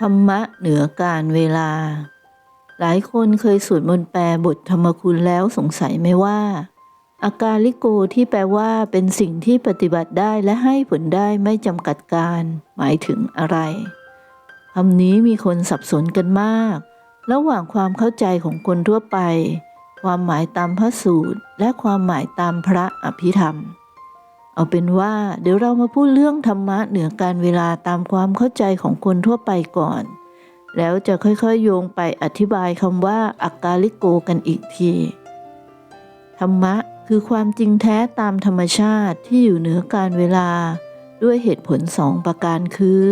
ธรรมะเหนือการเวลา หลายคนเคยสวดมนต์แปลบทธรรมคุณแล้วสงสัยไหมว่า อาการลิโกที่แปลว่าเป็นสิ่งที่ปฏิบัติได้และให้ผลได้ไม่จำกัดการ หมายถึงอะไรคำนี้มีคนสับสนกันมาก ระหว่างความเข้าใจของคนทั่วไป ความหมายตามพระสูตร และความหมายตามพระอภิธรรม เอาเป็นว่าเดี๋ยวเรามาพูดเรื่องธรรมะเหนือการเวลาตามความเข้าใจของคนทั่วไปก่อน แล้วจะค่อยๆโยงไปอธิบายคำว่าอากาลิโกกันอีกที ธรรมะคือความจริงแท้ตามธรรมชาติที่อยู่เหนือการเวลา ด้วยเหตุผลสองประการคือ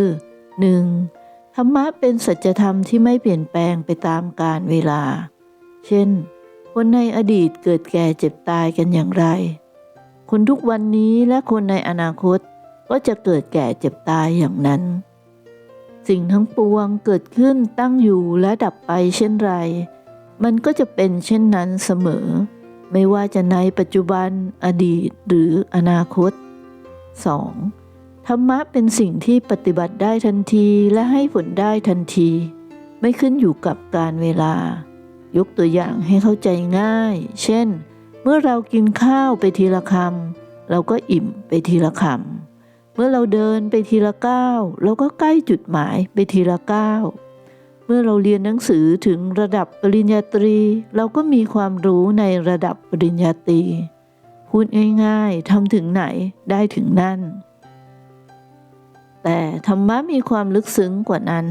1. ธรรมะเป็นสัจธรรมที่ไม่เปลี่ยนแปลงไปตามกาลเวลา เช่น คนในอดีตเกิดแก่เจ็บตายกันอย่างไร คนทุกวันนี้และคนในอนาคตก็จะเกิดแก่เจ็บตายอย่างนั้น สิ่งทั้งปวงเกิดขึ้นตั้งอยู่และดับไปเช่นไร มันก็จะเป็นเช่นนั้นเสมอ ไม่ว่าจะในปัจจุบันอดีตหรืออนาคต 2. ธรรมะเป็นสิ่งที่ปฏิบัติได้ทันทีและให้ผลได้ทันที ไม่ขึ้นอยู่กับการเวลา ยกตัวอย่างให้เข้าใจง่าย เช่น เมื่อเรากินข้าวไปทีละคำเราก็อิ่มไปทีละคำเมื่อเราเดินไปทีละก้าวเราก็ใกล้จุดหมายไปทีละก้าวเมื่อเราเรียนหนังสือถึงระดับปริญญาตรี เราก็มีความรู้ในระดับปริญญาตรีพูดง่ายๆทำถึงไหนได้ถึงนั่น แต่ธรรมะมีความลึกซึ้งกว่านั้น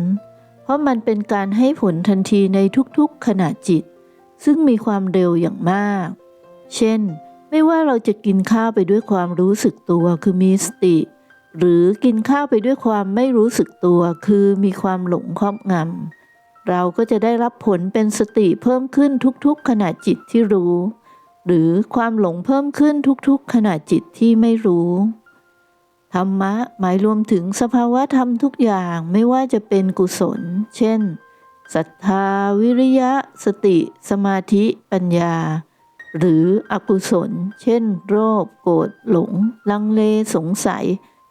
เพราะมันเป็นการให้ผลทันทีในทุกๆขณะจิต ซึ่งมีความเร็วอย่างมาก เช่น ไม่ว่าเราจะกินข้าวไปด้วยความรู้สึกตัวคือมีสติ หรือกินข้าวไปด้วยความไม่รู้สึกตัวคือมีความหลงครอบงำเราก็จะได้รับผลเป็นสติเพิ่มขึ้นทุกๆขณะจิตที่รู้ หรือความหลงเพิ่มขึ้นทุกๆขณะจิตที่ไม่รู้ธรรมะหมายรวมถึงสภาวะธรรมทุกอย่างไม่ว่าจะเป็นกุศล เช่นศรัทธา วิริยะ สติ สมาธิ ปัญญา หรืออกุศล เช่น โรค โกรธหลง ลังเลสงสัย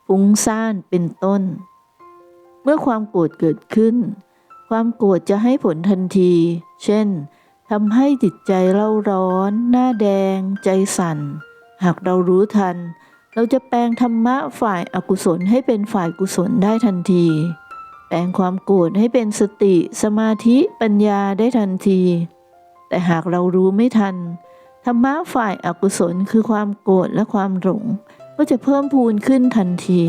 ฟุ้งซ่านเป็นต้น เมื่อความโกรธเกิดขึ้น ความโกรธจะให้ผลทันที เช่นทำให้จิตใจเราร้อน หน้าแดง ใจสั่น หากเรารู้ทัน เราจะแปลงธรรมะฝ่ายอากุศลให้เป็นฝ่ายกุศลได้ทันที แปลงความโกรธให้เป็นสติ สมาธิ ปัญญาได้ทันที แต่หากเรารู้ไม่ทัน ธรรมะฝ่ายอากุศลคือความโกรธและความหลงก็จะเพิ่มพูนขึ้นทันที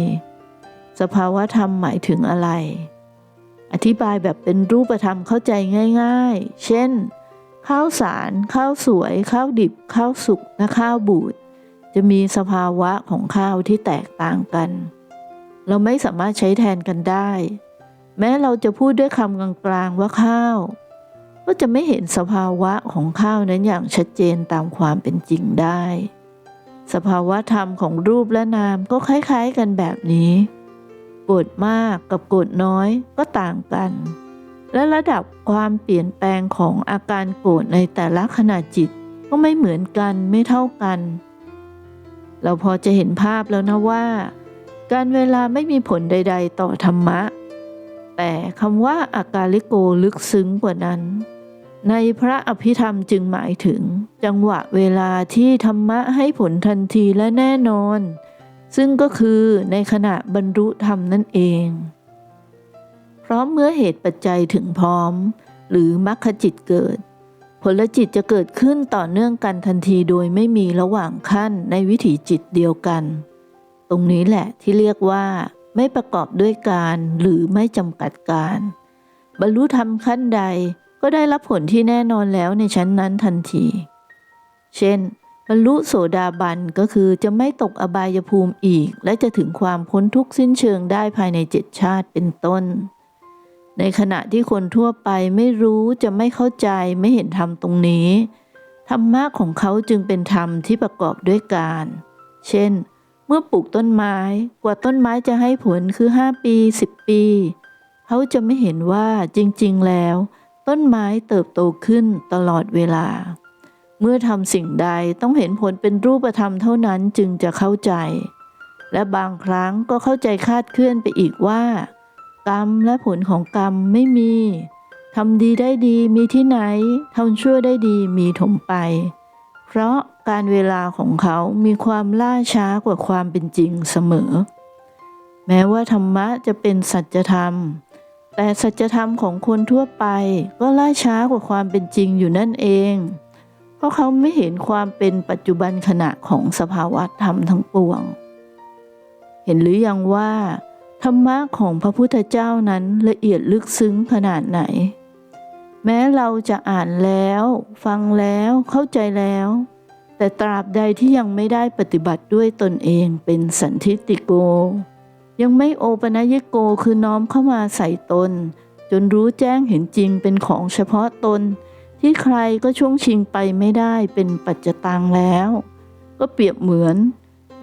สภาวะธรรมหมายถึงอะไร อธิบายแบบเป็นรูปธรรมเข้าใจง่าย ๆ เช่น ข้าวสาร ข้าวสวย ข้าวดิบ ข้าวสุกและข้าวบูดจะมีสภาวะของข้าวที่แตกต่างกัน เราไม่สามารถใช้แทนกันได้ แม้เราจะพูดด้วยคำกลางๆว่าข้าว ก็จะไม่เห็นสภาวะของข้าวนั้นอย่างชัดเจนตามความเป็นจริงได้ สภาวะธรรมของรูปและนามก็คล้ายๆกันแบบนี้โกรธมากกับโกรธน้อยก็ต่างกัน และระดับความเปลี่ยนแปลงของอาการโกรธในแต่ละขณะจิตก็ไม่เหมือนกันไม่เท่ากัน เราพอจะเห็นภาพแล้วนะว่า การเวลาไม่มีผลใด ๆ ต่อธรรมะ แต่คำว่าอากาลิโกลึกซึ้งกว่านั้น ในพระอภิธรรมจึงหมายถึง จังหวะเวลาที่ธรรมะให้ผลทันทีและแน่นอน ซึ่งก็คือในขณะบรรลุธรรมนั่นเองเพราะเมื่อเหตุปัจจัยถึงพร้อม หรือมรรคจิตเกิด ผลจิตจะเกิดขึ้นต่อเนื่องกันทันทีโดยไม่มีระหว่างขั้นในวิถีจิตเดียวกัน ตรงนี้แหละที่เรียกว่า ไม่ประกอบด้วยการหรือไม่จำกัดการ บรรลุธรรมขั้นใด ก็ได้รับผลที่แน่นอนแล้วในชั้นนั้นทันที เช่น บรรลุโสดาบันก็คือจะไม่ตกอบายภูมิอีก และจะถึงความพ้นทุกข์สิ้นเชิงได้ภายในเจ็ดชาติเป็นต้น ในขณะที่คนทั่วไปไม่รู้จะไม่เข้าใจไม่เห็นธรรมตรงนี้ ธรรมะของเขาจึงเป็นธรรมที่ประกอบด้วยการ เช่น เมื่อปลูกต้นไม้ กว่าต้นไม้จะให้ผลคือ 5 ปี 10 ปี เขาจะไม่เห็นว่าจริง ๆ แล้ว ต้นไม้เติบโตขึ้นตลอดเวลา เมื่อทำสิ่งใดต้องเห็นผลเป็นรูปธรรมเท่านั้นจึงจะเข้าใจ และบางครั้งก็เข้าใจคาดเคลื่อนไปอีกว่า กรรมและผลของกรรมไม่มีทำดีได้ดีมีที่ไหนทำชั่วได้ดีมีถมไป เพราะการเวลาของเขามีความล่าช้ากว่าความเป็นจริงเสมอ แม้ว่าธรรมะจะเป็นสัจธรรม แต่สัจธรรมของคนทั่วไปก็ล่าช้ากว่าความเป็นจริงอยู่นั่นเอง เพราะเขาไม่เห็นความเป็นปัจจุบันขณะของสภาวะธรรมทั้งปวง เห็นหรือยังว่า ธรรมะของพระพุทธเจ้านั้นละเอียดลึกซึ้งขนาดไหน แม้เราจะอ่านแล้ว ฟังแล้วเข้าใจแล้ว แต่ตราบใดที่ยังไม่ได้ปฏิบัติด้วยตนเองเป็นสันทิฏฐิโก ยังไม่โอปนยโกคือน้อมเข้ามาใส่ตน จนรู้แจ้งเห็นจริงเป็นของเฉพาะตน ที่ใครก็ช่วงชิงไปไม่ได้เป็นปัจจตังแล้ว ก็เปรียบเหมือน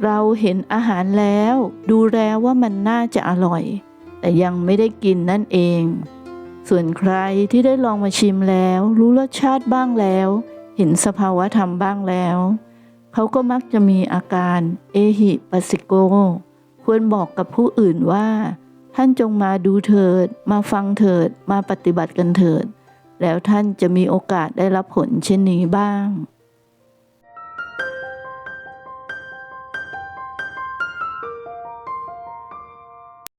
เราเห็นอาหารแล้ว ดูแล้วว่ามันน่าจะอร่อย แต่ยังไม่ได้กินนั่นเอง ส่วนใครที่ได้ลองมาชิมแล้ว รู้รสชาติบ้างแล้ว เห็นสภาวะธรรมบ้างแล้ว เขาก็มักจะมีอาการเอหิปัสสิโก ควรบอกกับผู้อื่นว่า ท่านจงมาดูเถิด มาฟังเถิด มาปฏิบัติกันเถิด แล้วท่านจะมีโอกาสได้รับผลเช่นนี้บ้าง